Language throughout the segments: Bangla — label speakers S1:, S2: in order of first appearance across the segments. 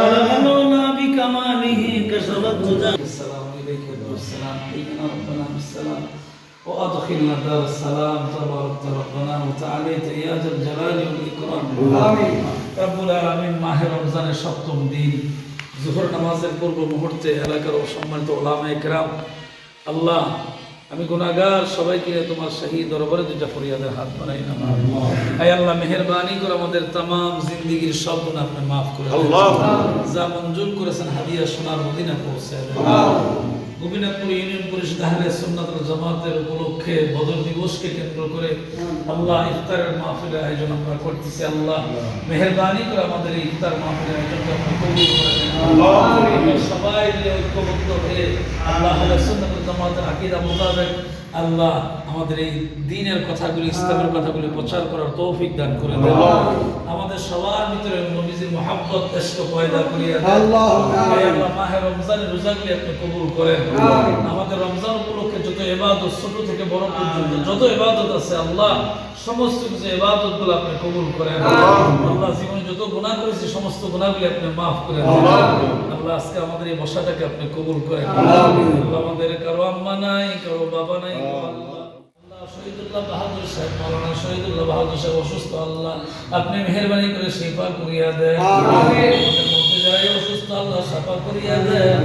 S1: بلغنا بكماله كشفت هدى السلام عليك والسلام علينا ربنا بالسلام وادخلنا دار السلام تبارك ربنا وتعاليت يا ذا الجلال والاكرام
S2: آمين.
S1: রব্বুল আলামিন মাহে রমজানের সপ্তম দিন জোহর নামাজের পূর্ব মুহূর্তে এলাকার সম্মানিত ওলামা একরাম আল্লাহ আমি গুনাহগার সবাইকে নিয়ে তোমার শাহী দরবারে দুইটা ফরিয়াদের হাত বাড়াই না আয় আল্লাহ মেহেরবানি করে আমাদের তাম জিন্দিগির সব গুণা আপনি মাফ করে যা মঞ্জুর করেছেন হাদিয়া সোনার মদিনা পৌঁছে গোবিনাথপুর ইউনিয়ন পরিষদ আহলে সুন্নাত জামাতের উপলক্ষে বদর দিবসকে কেন্দ্র করে আল্লাহ। ইফতারের মাহফিলের আয়োজন আমরা করতেছি। আল্লাহ মেহেরবানি করে আমাদের এই ইফতার মাহফিলের আয়োজনকে আপনি কবুল করে সবাই ঐক্যবদ্ধ হয়ে আল্লাহ আহলে সুন্নাত জামাতের আকীদা মোতাবেক আল্লাহ আমাদের এই দিনের কথাগুলি ইসলামের কথাগুলি প্রচার করার তৌফিক দান করে দেন। আমাদের সবার ভিতরে নবীজির মহাব্বত এসক পয়দা করিয়া আল্লাহ। মাহে রমজানের রোজাগুলি আপনি কবুল করেন। আমাদের রমজান উপলক্ষে যত এবাদত ছোট থেকে বড় পর্যন্ত যত এবাদত আছে আল্লাহ সমস্ত কিছু ইবাদতগুলো আপনি কবুল করেন। আল্লাহ জীবনে যত গুনাহ করেছি সমস্ত গুনাহগুলি আপনি মাফ করেন আল্লাহ আজকে আমাদের এই বসাটাকে আপনি কবুল করেন। আমাদের কারও আম্মা নাই কারও বাবা নাই। আল্লাহ। আল্লাহ শহীদুল্লাহ বাহাদুর সাহেব মাওলানা শহীদুল্লাহ বাহাদুর সাহেব অসুস্থ আল্লাহ আপনি মেহেরবানি করে শিফা করিয়া দেন। অসুস্থ আল্লাহ সাফা করিয়া দেন।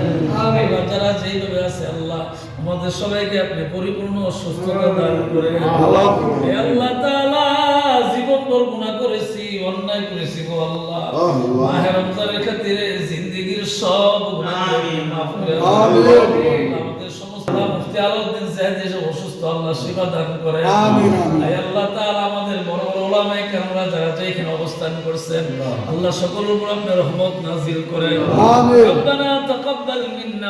S1: যারা যেইভাবে আছে আল্লাহ আমাদের সবাইকে আপনি পরিপূর্ণ সুস্থতা দান করে আল্লাহ তাআলা জীবন করেছি অন্যায় করেছি গো আল্লাহ। মাহে রমজানের খাতিরে সব গুনাহ মাফ করে আমিন। আমাদের সমস্ত মুফতি জাহেদ অসুস্থ আল্লাহ দান করে।
S2: আমিন
S1: আল্লাহ তাআলা আমাদের বড় বড় ওলামায়ে কেরামরা যারা এখানে অবস্থান করছেন আল্লাহ। সকলের উপর আপনার রহমত নাযিল করেন।
S2: আমিন।
S1: রব্বানা তাকাব্বাল মিন্না